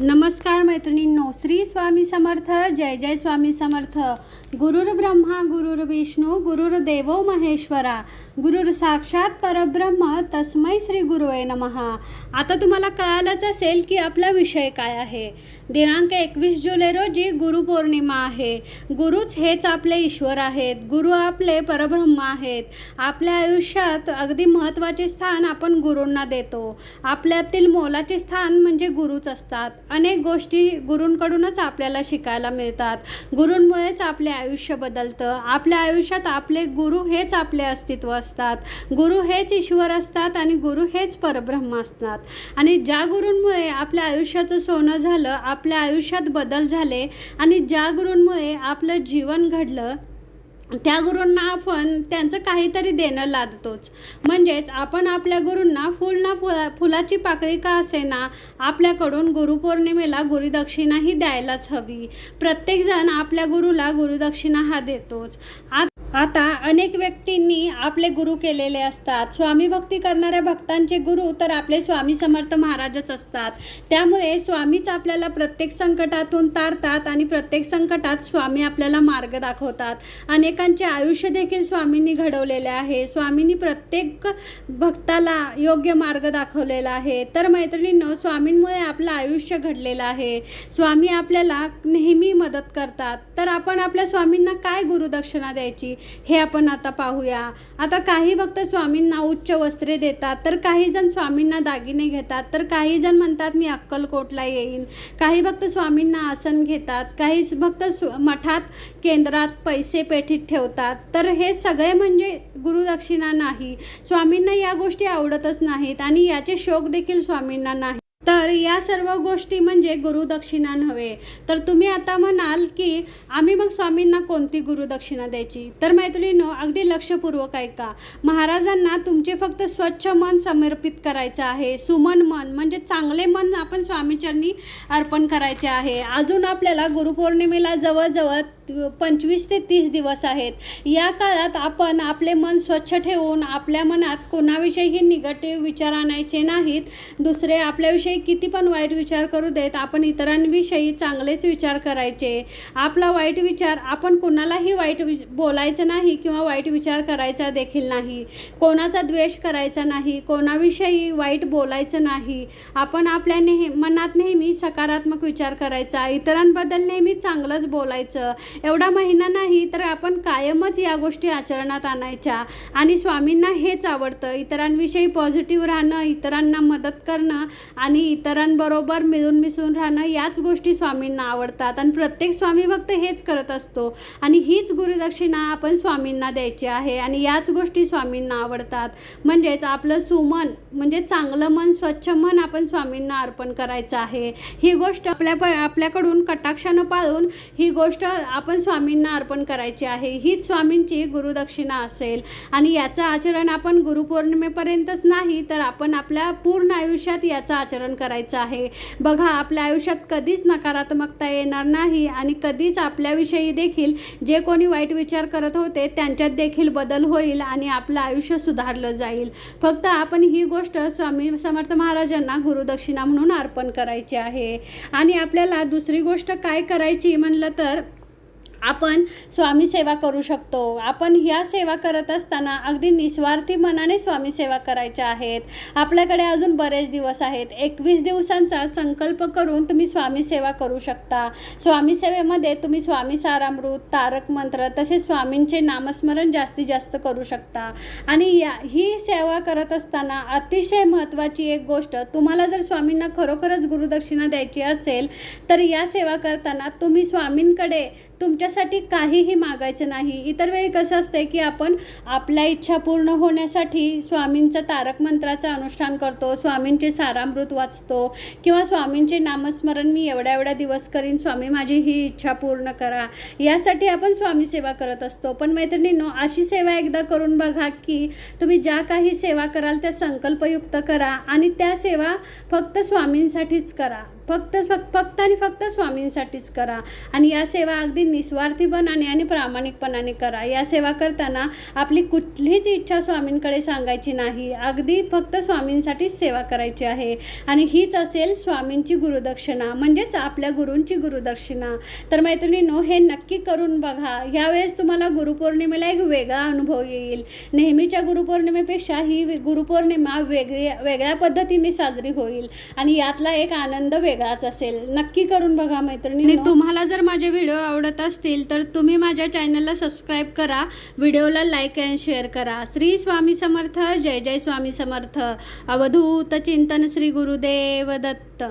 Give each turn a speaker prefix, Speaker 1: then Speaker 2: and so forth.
Speaker 1: नमस्कार मैत्रिणींनो श्री स्वामी समर्थ जय जय स्वामी समर्थ. गुरुर ब्रह्मा गुरुर विष्णू गुरुर देवो महेश्वरा. गुरुर साक्षात परब्रह्म तस्मै श्री गुरुवे नमहा आता तुम्हाला कळालंच असेल की आपला विषय काय आहे. दिनांक एकवीस जुलै रोजी गुरुपौर्णिमा आहे. गुरुच हेच आपले ईश्वर आहेत. गुरु आपले परब्रह्म आहेत. आपल्या आयुष्यात अगदी महत्त्वाचे स्थान आपण गुरूंना देतो. आपल्यातील मोलाचे स्थान म्हणजे गुरुच असतात. अनेक गोष्टी गुरूंकडूनच आपल्याला शिकायला मिळतात. गुरूंमुळेच आपले आयुष्य बदलतं. आपल्या आयुष्यात आपले गुरु हेच आपले अस्तित्व असतात. गुरु हेच ईश्वर असतात आणि गुरु हेच परब्रह्म असतात. आणि ज्या गुरूंमुळे आपल्या आयुष्याचं सोनं झालं आपल्या आयुष्यात बदल झाले आणि ज्या गुरूंमुळे आपलं जीवन घडलं त्या गुरूंना आपण त्यांचं काहीतरी देणं लादतोच. म्हणजेच आपण आपल्या गुरूंना फुल ना फुला फुलाची पाकळी का असेना आपल्याकडून गुरुपौर्णिमेला गुरुदक्षिणाही द्यायलाच हवी. प्रत्येकजण आपल्या गुरुला गुरुदक्षिणा हा देतोच. आ आता अनेक व्यक्तींनी आपले गुरु केलेले असतात. स्वामी भक्ती करणाऱ्या भक्तांचे गुरु तर आपले स्वामी समर्थ महाराजच असतात. त्यामुळे स्वामीच आपल्याला प्रत्येक संकटातून तारतात आणि प्रत्येक संकटात स्वामी आपल्याला मार्ग दाखवतात. अनेकांचे आयुष्य देखील स्वामींनी घडवलेले आहे. स्वामींनी प्रत्येक भक्ताला योग्य मार्ग दाखवलेला आहे. तर मैत्रिणींनो स्वामींमुळे आपलं आयुष्य घडलेलं आहे. स्वामी आपल्याला नेहमी मदत करतात. तर आपण आपल्या स्वामींना काय गुरुदक्षिणा द्यायची? हे आपण आता पाहूया. आता काही भक्त स्वामींना उच्च वस्त्रे देतात तर काही जण स्वामींना दागिने घेतात तर काही जण म्हणतात मी अक्कलकोटला येईन. काही भक्त स्वामींना आसन घेतात काही भक्त स्व मठात केंद्रात पैसे पेठीत ठेवतात. तर हे सगळे म्हणजे गुरुदक्षिणा नाही. स्वामींना या गोष्टी आवडतच नाहीत आणि याचे शोक देखील स्वामींना नाही. तर या सर्व गोष्टी म्हणजे गुरुदक्षिणा नव्हे. तर तुम्ही आता म्हणाल की आम्ही मग स्वामींना कोणती गुरुदक्षिणा द्यायची? तर मैत्रिणीनो अगदी लक्षपूर्वक ऐका. महाराजांना तुमचे फक्त स्वच्छ मन समर्पित करायचं आहे. सुमन मन म्हणजे चांगले मन आपण स्वामीचरणी अर्पण करायचे आहे. अजून आपल्याला गुरुपौर्णिमेला जवळजवळ पंचवीस ते तीस दिवस आहेत. या काळात आपण आपले मन स्वच्छ ठेवून आपल्या मनात कोणाविषयीही निगेटिव्ह विचार आणायचे नाहीत. दुसरे आपल्याविषयी किती पण वाईट विचार करू देत आपण इतरांविषयी चांगलेच विचार करायचे. आपला वाईट विचार आपण कोणालाही वाईट वि बोलायचं नाही किंवा वाईट विचार करायचा देखील नाही. कोणाचा द्वेष करायचा नाही कोणाविषयी वाईट बोलायचं नाही. आपण आपल्या नेह मनात नेहमी सकारात्मक विचार करायचा इतरांबद्दल नेहमी चांगलंच बोलायचं. एवढा महिना नाही तर आपण कायमच या गोष्टी आचरणात आणायच्या. आणि स्वामींना हेच आवडतं इतरांविषयी पॉझिटिव्ह राहणं इतरांना मदत करणं आणि इतरांबरोबर मिळून मिसळून राहणं याच गोष्टी स्वामींना आवडतात. आणि प्रत्येक स्वामी भक्त हेच करत असतो. आणि हीच गुरुदक्षिणा आपण स्वामींना द्यायची आहे आणि याच गोष्टी स्वामींना आवडतात. म्हणजेच आपलं सुमन म्हणजे चांगलं मन स्वच्छ मन आपण स्वामींना अर्पण करायचं आहे. ही गोष्ट आपल्या आपल्याकडून कटाक्षानं पाळून ही गोष्ट आप आपण स्वामींना अर्पण करायची आहे हीच स्वामींची गुरुदक्षिणा असेल. आणि याचं आचरण आपण गुरुपौर्णिमेपर्यंतच नाही तर आपण आपल्या पूर्ण आयुष्यात याचं आचरण करायचं आहे. बघा आपल्या आयुष्यात कधीच नकारात्मकता येणार नाही आणि कधीच आपल्याविषयी देखील जे कोणी वाईट विचार करत होते त्यांच्यात देखील बदल होईल आणि आपलं आयुष्य सुधारलं जाईल. फक्त आपण ही गोष्ट स्वामी समर्थ महाराजांना गुरुदक्षिणा म्हणून अर्पण करायची आहे. आणि आपल्याला दुसरी गोष्ट काय करायची म्हणलं तर आपण स्वामी सेवा करू शकतो. आपण ह्या सेवा करत असताना अगदी निस्वार्थी मनाने स्वामी सेवा करायच्या आहेत. आपल्याकडे अजून बरेच दिवस आहेत. एकवीस दिवसांचा संकल्प करून तुम्ही स्वामी सेवा करू शकता. स्वामी सेवेमध्ये तुम्ही स्वामी सारामृत तारक मंत्र तसेच स्वामींचे नामस्मरण जास्तीत जास्त करू शकता. आणि या ही सेवा करत असताना अतिशय महत्त्वाची एक गोष्ट तुम्हाला जर स्वामींना खरोखरच गुरुदक्षिणा द्यायची असेल तर या सेवा करताना तुम्ही स्वामींकडे तुमच्या तुमच्यासाठी काहीही मागायचं नाही. इतर वेळी कसं असतं की आपण आपल्या इच्छा पूर्ण होण्यासाठी स्वामींचं तारक मंत्राचं अनुष्ठान करतो स्वामींचे सारामृत वाचतो किंवा स्वामींचे नामस्मरण मी एवढ्या एवढ्या दिवस करीन स्वामी माझी ही इच्छा पूर्ण करा. यासाठी आपण स्वामी सेवा करत असतो. पण मैत्रिणींनो अशी सेवा एकदा करून बघा की तुम्ही ज्या काही सेवा कराल त्या संकल्पयुक्त करा आणि त्या सेवा फक्त स्वामींसाठीच करा. फक्त फक्त फक्त आणि फक्त स्वामींसाठीच करा. आणि या सेवा अगदी निस्वार्थीपणाने आणि प्रामाणिकपणाने करा. या सेवा करताना आपली कुठलीच इच्छा स्वामींकडे सांगायची नाही. अगदी फक्त स्वामींसाठीच सेवा करायची आहे. आणि हीच असेल स्वामींची गुरुदक्षिणा म्हणजेच आपल्या गुरूंची गुरुदक्षिणा. तर मैत्रिणींनो हे नक्की करून बघा. यावेळेस तुम्हाला गुरुपौर्णिमेला एक वेगळा अनुभव येईल. नेहमीच्या गुरुपौर्णिमेपेक्षा ही गुरुपौर्णिमा वेगळ्या वेगळ्या पद्धतीने साजरी होईल. आणि यातला एक आनंद वेग वेगळाच असेल. नक्की करून बघा मैत्रिणी तुम्हाला जर माझे व्हिडिओ आवडत असतील तर तुम्ही माझ्या चॅनलला सबस्क्राईब करा व्हिडिओला लाईक अँड शेअर करा. श्री स्वामी समर्थ जय जय स्वामी समर्थ. अवधूत चिंतन श्री गुरुदेव दत्त.